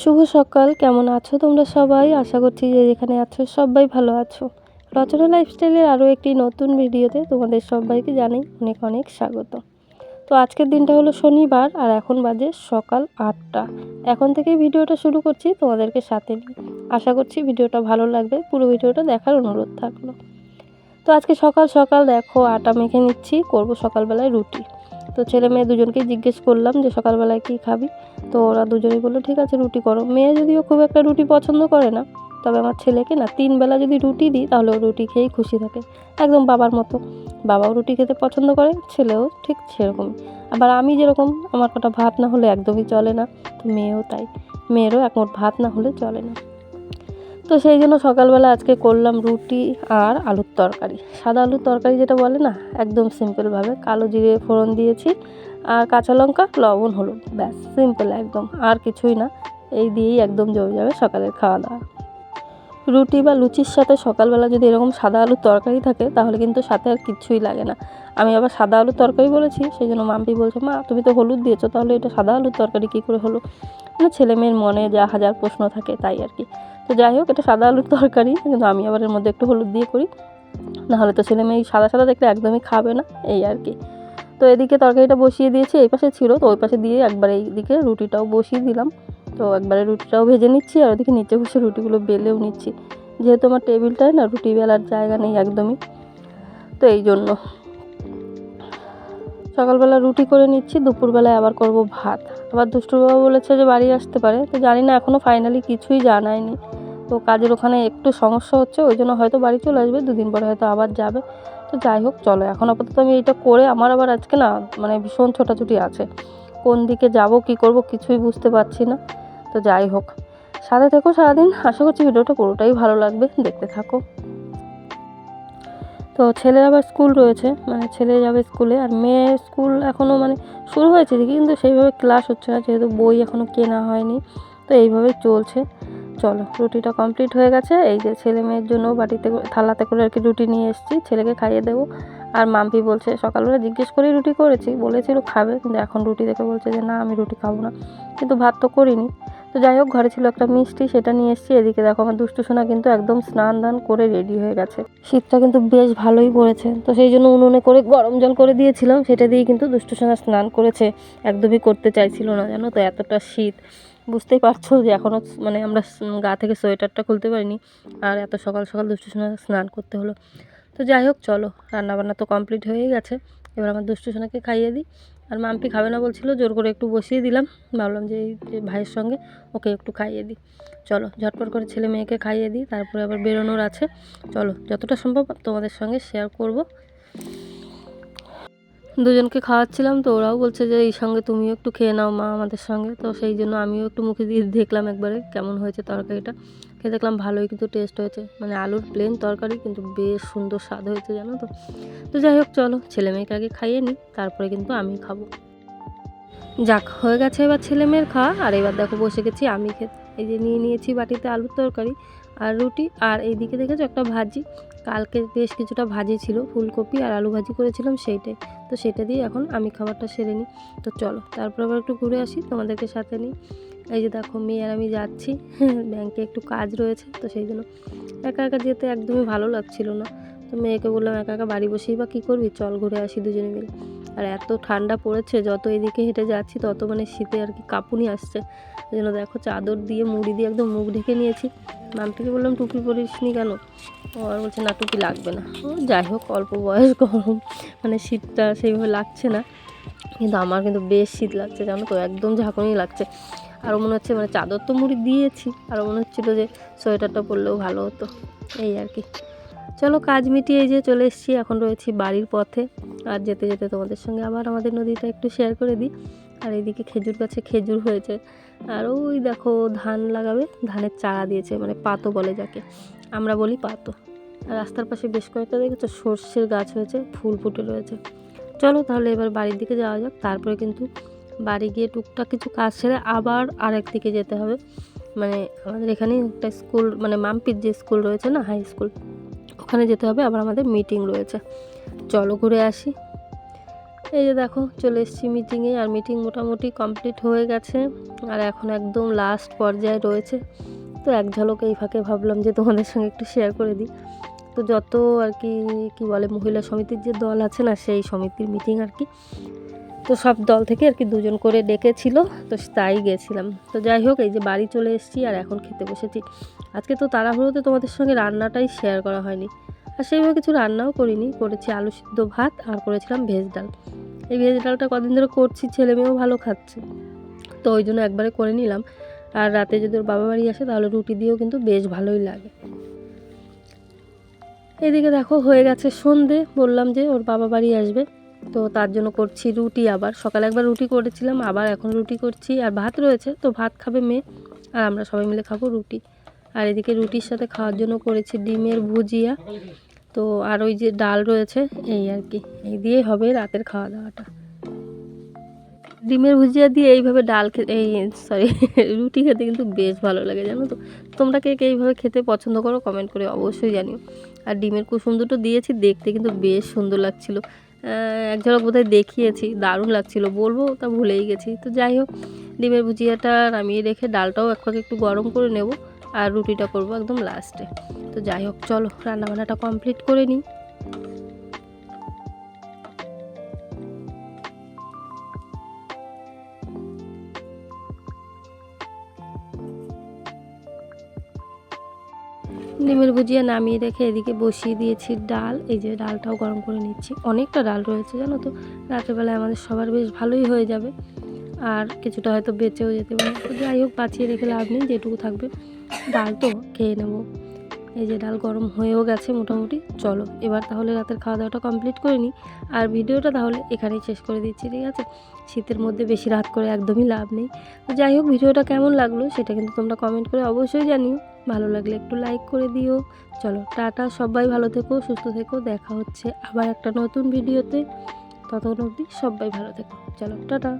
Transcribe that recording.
শুভ সকাল, কেমন আছো তোমরা সবাই? আশা করছি যে যেখানে আছো সবাই ভালো আছো। রচনা লাইফস্টাইলের আরও একটি নতুন ভিডিওতে তোমাদের সবাইকে জানাই অনেক অনেক স্বাগত। তো আজকের দিনটা হলো শনিবার আর এখন বাজে সকাল আটটা। এখন থেকে ভিডিওটা শুরু করছি তোমাদেরকে সাথে নিয়ে। আশা করছি ভিডিওটা ভালো লাগবে, পুরো ভিডিওটা দেখার অনুরোধ থাকল। তো আজকে সকাল সকাল দেখো আটা মেখে নিচ্ছি, করব সকালবেলায় রুটি। তো ছেলে মেয়ে দুজনকে জিজ্ঞেস করলাম যে সকালবেলায় কী খাবি? তো ওরা দুজনেই বলল, ঠিক আছে, রুটি করো। মেয়ে যদিও খুব একটা রুটি পছন্দ করে না, তবে আমার ছেলেকে না তিন বেলা যদি রুটি দিই, তাহলে ও রুটি খেয়েই খুশি থাকে, একদম বাবার মতো। বাবাও রুটি খেতে পছন্দ করে, ছেলেও ঠিক সেরকমই। আবার আমি যেরকম, আমার কটা ভাত না হলে একদমই চলে না, তো মেয়েও তাই। মেয়েরও একমোট ভাত না হলে চলে না। তো সেই জন্য সকালবেলা আজকে করলাম রুটি আর আলুর তরকারি। সাদা আলুর তরকারি যেটা বলে না, একদম সিম্পলভাবে কালো জিরে ফোড়ন দিয়েছি আর কাঁচা লঙ্কা, লবণ, হলুদ, ব্যাস সিম্পল একদম, আর কিছুই না। এই দিয়েই একদম জমে যাবে সকালের খাওয়া দাওয়া। রুটি বা লুচির সাথে সকালবেলা যদি এরকম সাদা আলুর তরকারি থাকে, তাহলে কিন্তু সাথে আর কিছুই লাগে না। আমি আবার সাদা আলুর তরকারি বলেছি, সেই জন্য মাম্পি বলছে, মা, তুমি তো হলুদ দিয়েছ, তাহলে এটা সাদা আলুর তরকারি কী করে হলো? মানে ছেলে মেয়ের মনে যা হাজার প্রশ্ন থাকে তাই আর কি। তো যাই হোক, এটা সাদা আলুর তরকারি, কিন্তু আমি আবার এর মধ্যে একটু হলুদ দিয়ে করি। নাহলে তো ছেলে মেয়ে সাদা সাদা দেখলে একদমই খাবে না, এই আর কি। তো এদিকে তরকারিটা বসিয়ে দিয়েছি, এই পাশে ছিল, তো ওই পাশে দিয়ে একবার এইদিকে রুটিটাও বসিয়ে দিলাম। তো একবারে রুটিটাও ভেজে নিচ্ছি, আর ওদিকে নিচে বসে রুটিগুলো বেলেও নিচ্ছি। যেহেতু আমার টেবিলটায় না, রুটি বেলার জায়গা নেই একদমই। তো এই জন্য। সকালবেলা রুটি করে নিচ্ছি, দুপুরবেলায় আবার করব ভাত। আবার দুষ্টুবাবু বলেছে যে বাড়ি আসতে পারে, তো জানি না এখনও ফাইনালি কিছুই জানায়নি। তো কাজের ওখানে একটু সমস্যা হচ্ছে, ওই জন্য হয়তো বাড়ি চলে আসবে, দুদিন পরে হয়তো আবার যাবে। তো যাই হোক, চলো, এখন আপাতত আমি এইটা করে, আমার আবার আজকে না মানে ভীষণ ছোটাছুটি আছে। কোন দিকে যাব, কি করব, কিছুই বুঝতে পারছি না। তো যাই হোক, সাথে থেকো সারাদিন, আশা করছি ভিডিওটা পুরোটাই ভালো লাগবে, দেখতে থাকো। তো ছেলের আবার স্কুল রয়েছে মানে ছেলে যাবে স্কুলে, আর মেয়ে স্কুল এখনও মানে শুরু হয়েছে কিন্তু সেইভাবে ক্লাস হচ্ছে না, যেহেতু বই এখনও কেনা হয়নি, তো এইভাবে চলছে। চলো, রুটিটা কমপ্লিট হয়ে গেছে। এই যে ছেলে মেয়ের জন্য করে- থালাতে করে আর কি রুটি নিয়ে এসেছি। ছেলেকে খাইয়ে দেবো। আর মাম্পি বলছে সকালবেলা জিজ্ঞেস করেই রুটি করেছি। বলেছিল খাবে, কিন্তু এখন রুটি দেখে বলছে যে, না, আমি রুটি খাব না। কিন্তু ভাত তো করিনি। তো যাই হোক, ঘরে ছিল একটা মিষ্টি, সেটা নিয়ে এসেছি। এদিকে দেখো, আমার দুষ্টু সোনা কিন্তু একদম স্নান দান করে রেডি হয়ে গেছে। শীতটা কিন্তু বেশ ভালোই পড়েছে। তো সেই জন্য উনুনে করে গরম জল করে দিয়েছিলাম। সেটা দিয়ে কিন্তু দুষ্টু সোনা স্নান করেছে। একদমই করতে চাইছিল না, জানো তো, এতটা শীত। বুঝতেই পারছ যে এখনও মানে আমরা গা থেকে সোয়েটারটা খুলতে পারিনি। আর এত সকাল সকাল দুষ্টু সোনা স্নান করতে হলো। তো যাই হোক, চলো, রান্নাবান্না তো কমপ্লিট হয়েই গেছে। এবার আমার দুষ্টু সোনাকে খাইয়ে দিই। আর মাম্পি খাবে না বলছিল, জোর করে একটু বসিয়ে দিলাম। ভাবলাম যে এই ভাইয়ের সঙ্গে ওকে একটু খাইয়ে দিই। চলো, ঝটপট করে ছেলে মেয়েকে খাইয়ে দিই। তারপরে আবার বেরোনোর আছে। চলো, যতটা সম্ভব তোমাদের সঙ্গে শেয়ার করব। দুজনকে খাওয়াচ্ছিলাম তো ওরাও বলছে যে, এই সঙ্গে তুমিও একটু খেয়ে নাও মা আমাদের সঙ্গে। তো সেই জন্য আমিও একটু মুখে দিয়ে দেখলাম একবারে কেমন হয়েছে তরকারিটা। খেয়ে দেখলাম ভালোই কিন্তু টেস্ট হয়েছে। মানে আলুর প্লেন তরকারি কিন্তু বেশ সুন্দর স্বাদ হয়েছে, জানো তো? তো যাই হোক, চলো ছেলে মেয়েকে আগে খাইয়ে নিই, তারপরে কিন্তু আমি খাব। যাক, হয়ে গেছে এবার ছেলে মেয়ের খাওয়া। আর এবার দেখো বসে গেছি আমি খেতে। এই যে নিয়ে নিয়েছি বাটিতে আলুর তরকারি আর রুটি। আর এইদিকে দেখেছ একটা ভাজি। কালকে বেশ কিছুটা ভাজি ছিল, ফুলকপি আর আলু ভাজি করেছিলাম সেইটাই। তো সেটা দিয়ে এখন আমি খাবারটা সেরে নিই। তো চলো, তারপর আবার একটু ঘুরে আসি তোমাদেরকে সাথে নিই। এই যে দেখো, মেয়ে আর আমি যাচ্ছি। ব্যাংকে একটু কাজ রয়েছে, তো সেই জন্য একা একা যেতে একদমই ভালো লাগছিল না। তো মেয়েকে বললাম, একা একা বাড়ি বসেই বা কী করবি? চল ঘুরে আসি দুজনে মিলে। আর এত ঠান্ডা পড়েছে, যত এদিকে হেঁটে যাচ্ছি তত মানে শীতে আর কি কাঁপুনি আসছে। এই জন্য দেখো চাদর দিয়ে, মুড়ি দিয়ে একদম মুখ ঢেকে নিয়েছি। মামটিকে বললাম, টুপি পরিস নি কেন? আর বলছে, না, টুপি লাগবে না। যাই হোক, অল্প বয়স, গরম। মানে শীতটা সেইভাবে লাগছে না। কিন্তু আমার কিন্তু বেশ শীত লাগছে, জানো তো? একদম ঝাঁকুনি লাগছে। আরও মনে হচ্ছে মানে চাদর তো মুড়ি দিয়েছি। আরও মনে হচ্ছিল যে সোয়েটারটা পরলেও ভালো হতো। এই আর কি। চলো কাজ মিটিয়ে যে চলে এসেছি, এখন রয়েছি বাড়ির পথে। আর যেতে যেতে তোমাদের সঙ্গে আবার আমাদের নদীটা একটু শেয়ার করে দিই। আর এইদিকে খেজুর গাছে খেজুর হয়েছে। আর ওই দেখো ধান লাগাবে, ধানের চারা দিয়েছে মানে পাতো বলে যাকে। আমরা বলি পাতো। আর রাস্তার পাশে বেশ কয়েকটা দেখেছ? সর্ষের গাছ হয়েছে, ফুল ফুটে রয়েছে। চলো তাহলে এবার বাড়ির দিকে যাওয়া যাক। তারপরে কিন্তু বাড়ি গিয়ে টুকটাক কিছু কাজ সেরে আবার আরেক দিকে যেতে হবে। মানে আমাদের এখানে একটা স্কুল মানে মাম্পির যে স্কুল রয়েছে না হাই স্কুল ওখানে যেতে হবে, আবার আমাদের মিটিং রয়েছে। চলো ঘুরে আসি। এই যে দেখো, চলে এসেছি মিটিংয়ে আর মিটিং মোটামুটি কমপ্লিট হয়ে গেছে। আর এখন একদম লাস্ট পর্যায়ে রয়েছে। তো এক ঝলক এই ফাঁকে ভাবলাম যে তোমাদের সঙ্গে একটু শেয়ার করে দিই। তো যত আর কি কি বলে, মহিলা সমিতির যে দল আছে না, সেই সমিতির মিটিং আর কি। তো সব দল থেকে আর কি দুজন করে ডেকেছিল, তো তাই গেছিলাম। তো যাই হোক, এই যে বাড়ি চলে এসেছি, আর এখন খেতে বসেছি। আজকে তো তাড়াহুড়োতে তোমাদের সঙ্গে রান্নাটাই শেয়ার করা হয়নি। আর সেইভাবে কিছু রান্নাও করিনি, করেছি আলু সিদ্ধ ভাত আর করেছিলাম ভেজ ডাল। এই ভেজ ডালটা কদিন ধরে করছি, ছেলে মেয়েও ভালো খাচ্ছে। তো ওই জন্য একবারে করে নিলাম। আর রাতে যদি ওর বাবা বাড়ি আসে, তাহলে রুটি দিয়েও কিন্তু বেশ ভালোই লাগে। এদিকে দেখো, হয়ে গেছে সন্ধে। বললাম যে ওর বাবা বাড়ি আসবে। তো তার জন্য করছি রুটি আবার। সকালে একবার রুটি করেছিলাম, আবার এখন রুটি করছি। আর ভাত রয়েছে, তো ভাত খাবে মেয়ে। আর আমরা সবাই মিলে খাব রুটি। আর এদিকে রুটির সাথে খাওয়ার জন্য করেছি ডিমের ভুজিয়া। তো আর ওই যে ডাল রয়েছে, এই আর কি। এই দিয়েই হবে রাতের খাওয়া দাওয়াটা। ডিমের ভুজিয়া দিয়ে এইভাবে ডাল খেতে, এই সরি রুটি খেতে কিন্তু বেশ ভালো লাগে, জানো তো? তোমরা কে কে এইভাবে খেতে পছন্দ করো কমেন্ট করে অবশ্যই জানিও। আর ডিমের কুসুম দুটো দিয়েছি, দেখতে কিন্তু বেশ সুন্দর লাগছিল। এক ঝলক বোধহয় দেখিয়েছি, দারুণ লাগছিল, বলব তা ভুলেই গেছি। তো যাই হোক, ডিমের ভুজিয়াটা নামিয়ে রেখে ডালটাও এক একটু গরম করে নেব। আর রুটিটা করব একদম লাস্টে তো যাই হোক, চলো, রান্নাবান্নাটা কমপ্লিট করে নিই। ডিমের ভুজিয়া নামিয়ে রেখে এদিকে বসিয়ে দিয়েছি ডাল। এই যে ডালটাও গরম করে নিচ্ছি। অনেকটা ডাল রয়েছে, জানো তো? রাত্রেবেলায় আমাদের সবার বেশ ভালোই হয়ে যাবে। আর কিছুটা হয়তো বেঁচেও যেতে পারে। যাই হোক, বাঁচিয়ে রেখে লাভ নেই, যেটুকু থাকবে। ডাল তো খেয়ে নেব। এই যে ডাল গরম হয়েও গেছে মোটামুটি। চলো, এবার তাহলে রাতের খাওয়া দাওয়াটা কমপ্লিট করে নিই। আর ভিডিওটা তাহলে এখানেই শেষ করে দিচ্ছি, ঠিক আছে? শীতের মধ্যে বেশি রাত করে একদমই লাভ নেই। তো যাই হোক, ভিডিওটা কেমন লাগল সেটা কিন্তু তোমরা কমেন্ট করে অবশ্যই জানিও। ভালো লাগলে একটু লাইক করে দিও। চলো, টাটা, সবাই ভালো থেকো, সুস্থ থেকো। দেখা হচ্ছে আবার একটা নতুন ভিডিওতে। ততক্ষণ অবধি সবাই ভালো থেকো। চলো, টাটা।